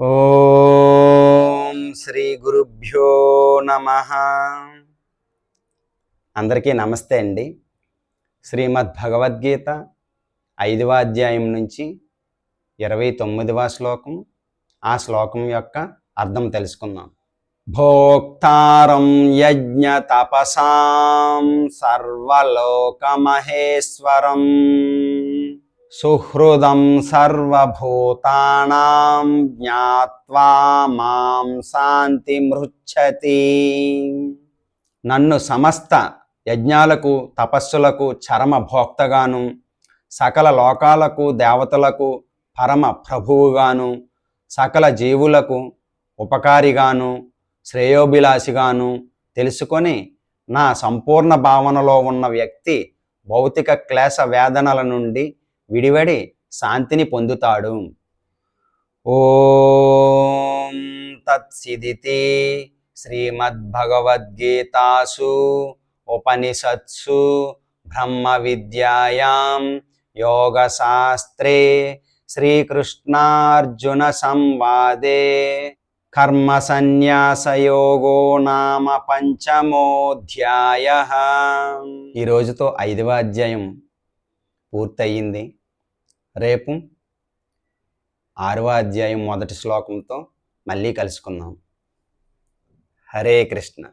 ఓం శ్రీ గురుభ్యో నమ. అందరికీ నమస్తే అండి. శ్రీమద్ భగవద్గీత ఐదవ అధ్యాయం నుంచి ఇరవై తొమ్మిదవ శ్లోకం ఆ శ్లోకం యొక్క అర్థం తెలుసుకుందాం. భోక్తారం యజ్ఞ తపసాం సర్వలోకమహేశ్వరం. సుహృదం సర్వభూతానాం జ్ఞాత్వా మాం శాంతి మృచ్చతి నన్ను సమస్త యజ్ఞాలకు తపస్సులకు చరమ భోక్తగాను సకల లోకాలకు దేవతలకు పరమ ప్రభువుగాను సకల జీవులకు ఉపకారిగాను శ్రేయోభిలాషిగాను తెలుసుకొని నా సంపూర్ణ భావనలో ఉన్న వ్యక్తి భౌతిక క్లేశ వేదనల నుండి విడివడి శాంతిని పొందుతాడు. ఓం తత్సిదితి శ్రీమద్భగవద్గీతాసు ఉపనిషత్సు బ్రహ్మ విద్యాయాం యోగశాస్త్రే శ్రీకృష్ణార్జున సంవాదే కర్మ సన్యాసయోగో నామ పంచమోధ్యాయ. ఈరోజుతో ఐదవ అధ్యాయం. పూర్తయింది. రేపు ఆరవ అధ్యాయం మొదటి శ్లోకంతో మళ్ళీ కలుసుకుందాం. హరే కృష్ణ.